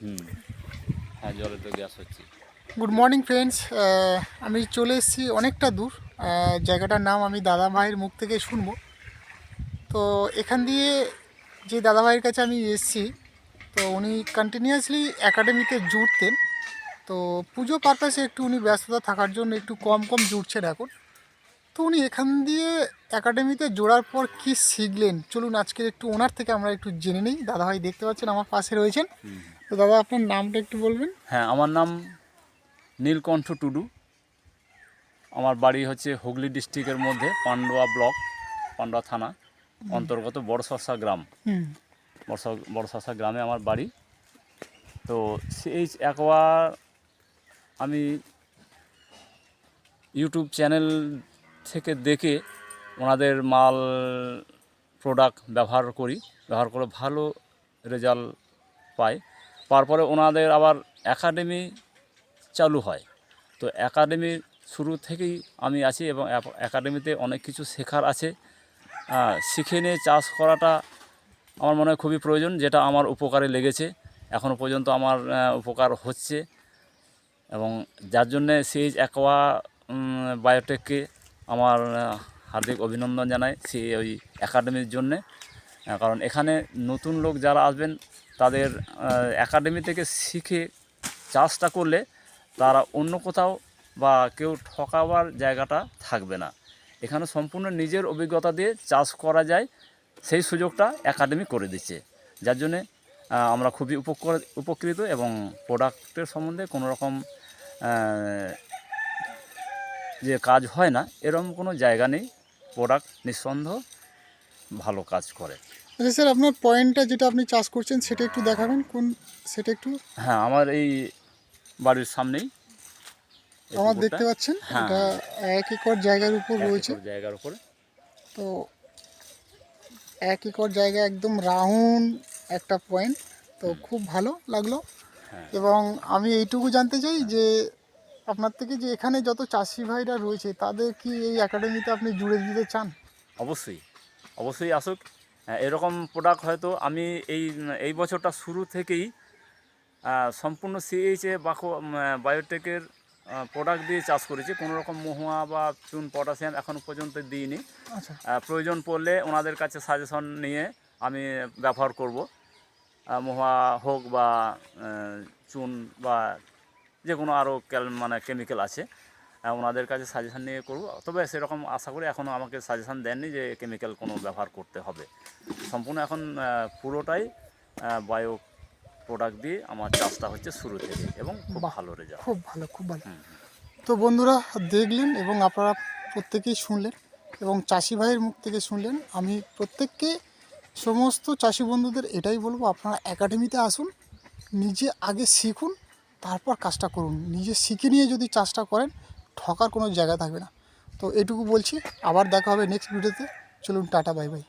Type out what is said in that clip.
হুম। Good morning friends আমি চলে এসেছি অনেকটা দূর। জায়গাটার নাম আমি দাদা ভাইয়ের মুখ থেকে শুনব। তো এখান দিয়ে যে দাদা ভাইয়ের কাছে আমি এসেছি, তো উনি কন্টিনিউয়াসলি একাডেমিতে জুড়তেন। তো পুজো পারপাসে একটু উনি ব্যস্ততা থাকার জন্য একটু কম কম জুড়ছেন এখন। তো উনি এখান দিয়ে একাডেমিতে জোড়ার পর কি শিখলেন? চলুন আজকে একটু ওনার থেকে আমরা একটু জেনে নিই। দাদা ভাই দেখতে পাচ্ছেন আমার পাশে রয়েছেন। তো দাদা আপনার নামটা একটু বলবেন? হ্যাঁ আমার নাম নীলকণ্ঠ টুডু। আমার বাড়ি হচ্ছে হুগলি ডিস্ট্রিক্টের মধ্যে পান্ডুয়া ব্লক পান্ডুয়া থানা অন্তর্গত বড়শাসা গ্রাম। বড়সা বড়শাসা গ্রামে আমার বাড়ি। তো সেই একবার আমি ইউটিউব চ্যানেল থেকে দেখে ওনাদের মাল প্রোডাক্ট ব্যবহার করি, ব্যবহার করে ভালো রেজাল্ট পাই। তারপরে ওনাদের আবার একাডেমি চালু হয়। তো একাডেমি শুরু থেকেই আমি আছি এবং একাডেমিতে অনেক কিছু শেখার আছে। শিখে নিয়ে চাষ করাটা আমার মনে হয় খুবই প্রয়োজন, যেটা আমার উপকারে লেগেছে। এখনও পর্যন্ত আমার উপকার হচ্ছে। এবং যার জন্যে সেই অ্যাকোয়া বায়োটেককে আমার হার্দিক অভিনন্দন জানাই সেই ওই একাডেমির জন্যে। কারণ এখানে নতুন লোক যারা আসবেন, তাদের একাডেমি থেকে শিখে চাষটা করলে তারা অন্য কোথাও বা কেউ ঠকাবার জায়গাটা থাকবে না। এখানে সম্পূর্ণ নিজের অভিজ্ঞতা দিয়ে চাষ করা যায়, সেই সুযোগটা একাডেমি করে দিচ্ছে। যার জন্যে আমরা খুবই উপকৃত এবং প্রোডাক্টের সম্বন্ধে কোনো রকম যে কাজ হয় না এরকম কোনো জায়গা নেই প্রোডাক্ট নিঃসন্দেহ ভালো কাজ করে। আচ্ছা স্যার আপনার পয়েন্টটা যেটা আপনি চাষ করছেন সেটা একটু দেখাবেন কোন সেটা একটু? হ্যাঁ আমার এই বাড়ির সামনেই আমার দেখতে পাচ্ছেন হ্যাঁ। এটা এক একর জায়গার উপর রয়েছে। জায়গার উপরে। তো এক একর জায়গা একদম রাউন্ড একটা পয়েন্ট তো খুব ভালো লাগল। হ্যাঁ। এবং আমি এইটুকু জানতে চাই যে আপনার থেকে যে এখানে যত চাষি ভাইরা রয়েছে তাদের কি এই একাডেমিতে আপনি জুড়ে দিতে চান? অবশ্যই অবশ্যই আসুক। হ্যাঁ, এরকম প্রোডাক্ট হয়তো আমি এই এই বছরটা শুরু থেকেই সম্পূর্ণ সিএইচে বাকো বায়োটেকের প্রোডাক্ট দিয়ে চাষ করেছি। কোনো রকম মহুয়া বা চুন পটাশিয়াম এখনও পর্যন্ত দিইনি। আচ্ছা। প্রয়োজন পড়লে ওনাদের কাছে সাজেশন নিয়ে আমি ব্যবহার করব। মহুয়া হোক বা চুন বা যে কোনো আরও ক্যাল মানে কেমিক্যাল আছে ওনাদের কাছে সাজেশান নিয়ে করব। তবে সেরকম আশা করি এখনও আমাকে সাজেশান দেননি যে কেমিক্যাল কোনো ব্যবহার করতে হবে। সম্পূর্ণ এখন পুরোটাই বায়ো প্রোডাক্ট দিয়ে আমার চাষটা হচ্ছে শুরু থেকে এবং খুব। ভালো রেজাল্ট খুব ভালো খুব ভালো। তো বন্ধুরা দেখলেন এবং আপনারা প্রত্যেকেই শুনলেন এবং চাষি ভাইয়ের মুখ থেকে শুনলেন আমি প্রত্যেককে সমস্ত চাষি বন্ধুদের এটাই বলব আপনারা একাডেমিতে আসুন নিজে আগে শিখুন তারপর কাজটা করুন। নিজে শিখে নিয়ে যদি চাষটা করেন, ঠকার কোনো জায়গা থাকবে না। তো এটুকু বলছি, আবার দেখা হবে নেক্সট ভিডিওতে চলুন, টাটা বাই বাই